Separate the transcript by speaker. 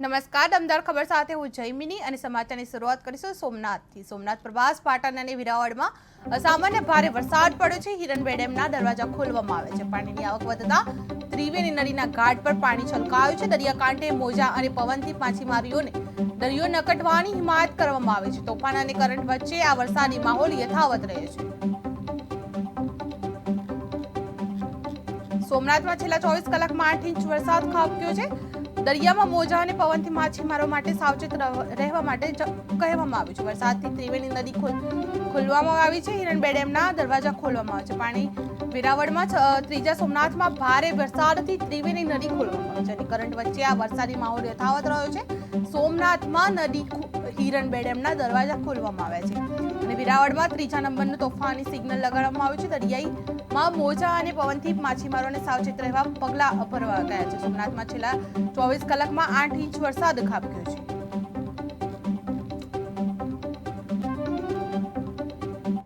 Speaker 1: નમસ્કાર, દમદાર ખબર સાથે હું જયમિની અને સમાચારની શરૂઆત કરીશું સોમનાથથી. સોમનાથ પ્રવાસ પાટણ અને વિરાવળમાં સામાન્ય ભારે વરસાદ પડ્યો છે. હિરણબે ડેમના દરવાજા ખોલવામાં આવે છે. પાણીની આવક વધતા ત્રિવેણી નદીના ઘાટ પર પાણી છલકાયું છે. દરિયાકાંઠે મોજા અને પવનથી માછીમારીઓને દરિયો ન કટવાની હિમાયત કરવામાં આવે છે. તોફાન અને કરંટ વચ્ચે આ વરસાદી માહોલ યથાવત રહે છે. સોમનાથમાં છેલ્લા ચોવીસ કલાકમાં આઠ ઇંચ વરસાદ ખાબક્યો છે. દરિયામાં મોજા અને પવનથી માછીમારો માટે સાવચેત રહ- રહેવા માટે કહેવામાં આવ્યું છે. વરસાદથી ત્રિવેણી નદી ખોલવામાં આવી છે. હિરણબે ડેમના દરવાજા ખોલવામાં આવે છે. પાણી વેરાવળમાં ત્રીજા સોમનાથમાં ભારે વરસાદથી ત્રિવેણી નદી ખોલવામાં આવે છે. અને કરંટ વચ્ચે આ વરસાદી માહોલ યથાવત રહ્યો છે. સોમનાથમાં નદી હિરણબે ડેમના દરવાજા ખોલવામાં આવ્યા છે. અને વિરાવળમાં ત્રીજા નંબરનું તોફાની સિગ્નલ લગાડવામાં આવ્યું છે. દરિયાઈમાં મોજા અને પવનથી માછીમારોને સાવચેત રહેવા પગલાં અપરવા ગયા છે. સોમનાથમાં છેલ્લા ચોવીસ કલાકમાં આઠ ઇંચ વરસાદ ખાબક્યો છે.